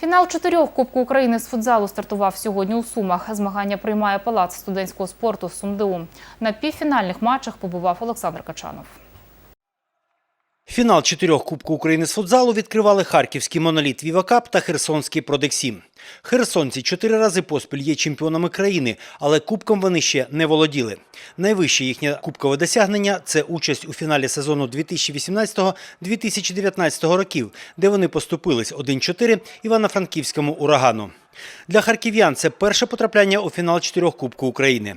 Фінал чотирьох Кубку України з футзалу стартував сьогодні у Сумах. Змагання приймає палац студентського спорту СумДУ. На півфінальних матчах побував Олександр Качанов. Фінал чотирьох Кубку України з футзалу відкривали харківський моноліт Вівакап та херсонський Продексім. Херсонці чотири рази поспіль є чемпіонами країни, але кубком вони ще не володіли. Найвище їхнє кубкове досягнення це участь у фіналі сезону 2018-2019 років, де вони поступились 1-4 Івано-Франківському урагану. Для харків'ян це перше потрапляння у фінал чотирьох Кубку України.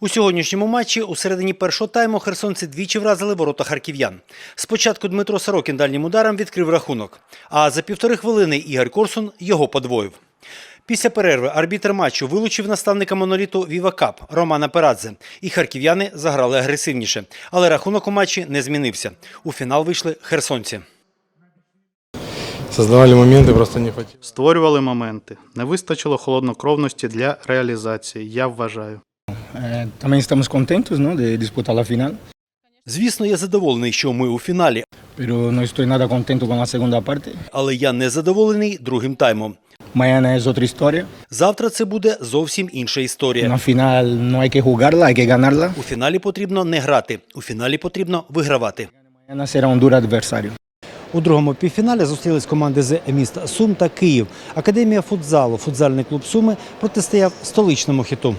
У сьогоднішньому матчі у середині першого тайму херсонці двічі вразили ворота харків'ян. Спочатку Дмитро Сорокін дальнім ударом відкрив рахунок, а за півтори хвилини Ігор Корсун його подвоїв. Після перерви арбітр матчу вилучив наставника моноліту Віва Кап Романа Перадзе, і харків'яни заграли агресивніше. Але рахунок у матчі не змінився. У фінал вийшли херсонці. Создавали моменты, просто не хватило. Створювали моменти. Не вистачило холоднокровності для реалізації, я вважаю. Também estamos contentos ¿no? de disputar la final, Звісно, я задоволений, що ми у фіналі, pero no estoy nada contento con la segunda parte. але я не задоволений другим таймом. Mañana es otra historia. Завтра це буде зовсім інша історія. Una final no hay que jugarla, hay que ganarla. У фіналі потрібно не грати, у фіналі потрібно вигравати. Mañana será un duro adversario. У другому півфіналі зустрілись команди з міст Сум та Київ. Академія футзалу, футзальний клуб Суми протистояв столичному хіту.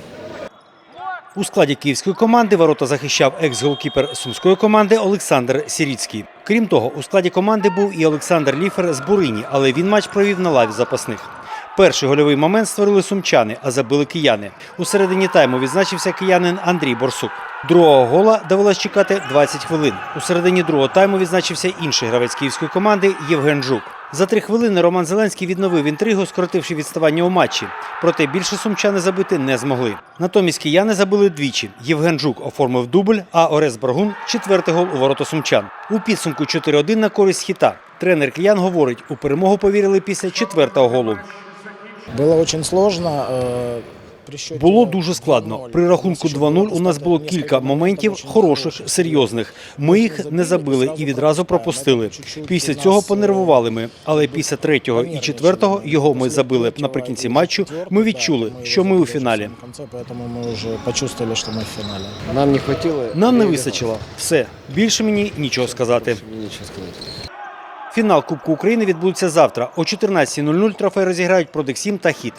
У складі київської команди ворота захищав екс-голкіпер сумської команди Олександр Сіріцький. Крім того, у складі команди був і Олександр Ліфер з Бурині, але він матч провів на лаві запасних. Перший гольовий момент створили сумчани, а забили кияни. У середині тайму відзначився киянин Андрій Борсук. Другого гола довелось чекати 20 хвилин. У середині другого тайму відзначився інший гравець київської команди Євген Жук. За три хвилини Роман Зеленський відновив інтригу, скоротивши відставання у матчі. Проте більше сумчани забити не змогли. Натомість кияни забили двічі. Євген Жук оформив дубль, а Орес Баргун четвертий гол у ворота сумчан. У підсумку 4-1 на користь хіта. Тренер киян говорить, у перемогу повірили після четвертого голу. Было очень сложно. э, при счете Було дуже складно. 2:0. При рахунку 2-0 у нас було кілька моментів хороших, серйозних. Ми їх не забили і відразу пропустили. Після цього понервували ми. Але після третього і четвертого його ми забили наприкінці матчу. Ми відчули, що ми у фіналі. В конце, поэтому мы уже почувствовали, что мы в финале. Нам не хватило. Нам не вистачило. Все більше мені нічого сказати. Фінал Кубку України відбудеться завтра. О 14.00 трофей розіграють Продексім та Хіт.